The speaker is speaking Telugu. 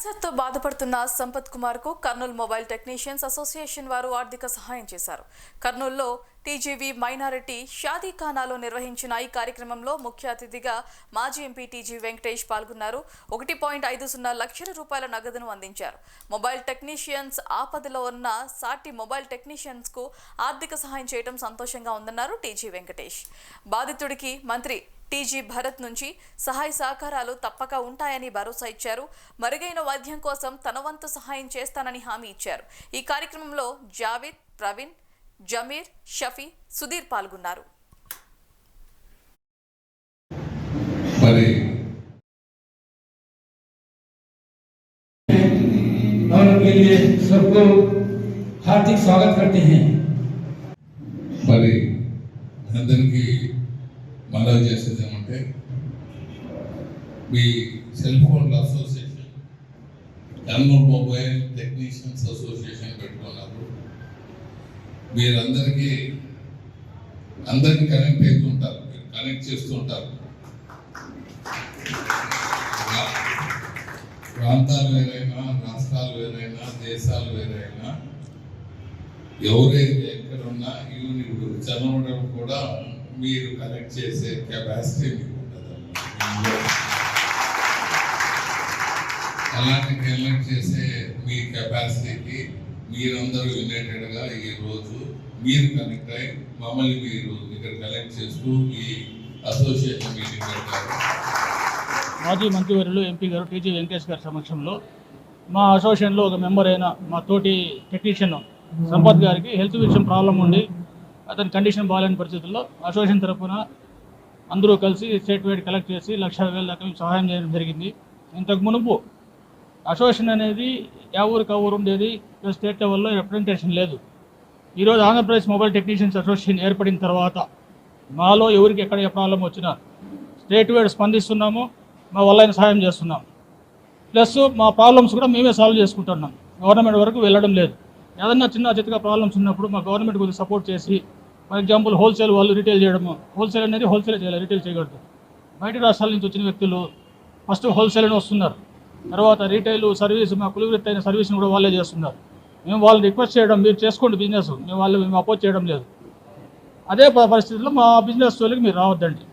క్యాన్సర్తో బాధపడుతున్న సంపత్ కుమార్కు కర్నూలు మొబైల్ టెక్నీషియన్స్ అసోసియేషన్ వారు ఆర్థిక సహాయం చేశారు. కర్నూలులో టీజీవీ మైనారిటీ షాదీఖానాలో నిర్వహించిన ఈ కార్యక్రమంలో ముఖ్య అతిథిగా మాజీ ఎంపీ టీజీ వెంకటేష్ పాల్గొన్నారు. ఒకటి పాయింట్ ఐదు సున్నా లక్షల రూపాయల నగదును అందించారు. మొబైల్ టెక్నీషియన్స్ ఆపదలో ఉన్న సాటి మొబైల్ టెక్నీషియన్స్కు ఆర్థిక సహాయం చేయడం సంతోషంగా ఉందన్నారు టీజీ వెంకటేష్. బాధితుడికి మంత్రి టీజీ భరత్ నుంచి సహాయ సహకారాలు తప్పక ఉంటాయని భరోసా ఇచ్చారు మరుగైన వైద్యం కోసం తన వంతు సహాయం చేస్తానని హామీ ఇచ్చారు ఈ కార్యక్రమంలో జావేద్ ప్రవీణ్ జమీర్ షఫీ సుధీర్ పాల్గొన్నారు మరి और के लिए सबको हार्दिक स्वागत करते हैं మరి అందరికీ మనవి చేసేది ఏమంటే మీ సెల్ ఫోన్ల association Kurnool mobile technicians association పెట్టుకున్నారు మీరందరికీ అందరికీ కనెక్ట్ అవుతుంటారు మీరు కనెక్ట్ చేస్తూ ఉంటారు. ప్రాంతాలు వేరైనా రాష్ట్రాలు వేరైనా దేశాలు వేరైనా ఎవరైతే ఎక్కడున్నా ఈవెన్ చదవడం కూడా మీరు కనెక్ట్ చేసే కెపాసిటీ మీకు అలాంటి కనెక్ట్ చేసే మీ కెపాసిటీకి మీరందరూ యునైటెడ్గా ఈ రోజు మీరు కనెక్ట్ అయ్యి మమ్మల్ని మీరు ఇక్కడ కనెక్ట్ చేస్తూ ఈ అసోసియేషన్ మీటింగ్ పెట్టారు. మాజీ మంత్రివర్యులు ఎంపీ గారు టీజీ వెంకటేష్ గారి సమక్షంలో మా అసోసియేషన్లో ఒక మెంబర్ అయిన మా తోటి టెక్నీషియన్ సంపత్ గారికి హెల్త్ విషయం ప్రాబ్లం ఉండి అతని కండిషన్ బాగాలేని పరిస్థితుల్లో అసోసియేషన్ తరఫున అందరూ కలిసి స్టేట్ వైడ్ కలెక్ట్ చేసి లక్ష వేల దాకా సహాయం చేయడం జరిగింది. ఇంతకు మునుపు అసోసియేషన్ అనేది ఏ ఊరికి ఆ ఉండేది స్టేట్ లెవెల్లో రిప్రజెంటేషన్ లేదు. ఈరోజు ఆంధ్రప్రదేశ్ మొబైల్ టెక్నీషియన్స్ అసోసియేషన్ ఏర్పడిన తర్వాత మాలో ఎవరికి ఎక్కడ ఏ ప్రాబ్లం వచ్చినా స్టేట్ వైడ్ స్పందిస్తున్నాము మా వల్ల సహాయం చేస్తున్నాం ప్లస్ మా ప్రాబ్లమ్స్ కూడా మేమే సాల్వ్ చేసుకుంటున్నాం. గవర్నమెంట్ వరకు వెళ్ళడం లేదు. ఏదన్నా చిన్న చిత్తగా ప్రాబ్లమ్స్ ఉన్నప్పుడు మా గవర్నమెంట్ కొద్దిగా సపోర్ట్ చేసి ఫర్ ఎగ్జాంపుల్ హోల్సేల్ వాళ్ళు రీటైల్ చేయడము హోల్సేల్ అనేది హోల్సేల్ చేయాలి రీటైల్ చేయకూడదు. బయట రాష్ట్రాల నుంచి వచ్చిన వ్యక్తులు ఫస్ట్ హోల్సేల్ని వస్తున్నారు. తర్వాత రీటైల్ సర్వీస్ మా కులవృత్తి అయిన సర్వీస్ని కూడా వాళ్ళే చేస్తున్నారు. మేము వాళ్ళని రిక్వెస్ట్ చేయడం మీరు చేసుకోండి బిజినెస్. మేము వాళ్ళు మేము అపోజ్ చేయడం లేదు. అదే పరిస్థితుల్లో మా బిజినెస్ వాళ్ళకి మీరు రావద్దండి.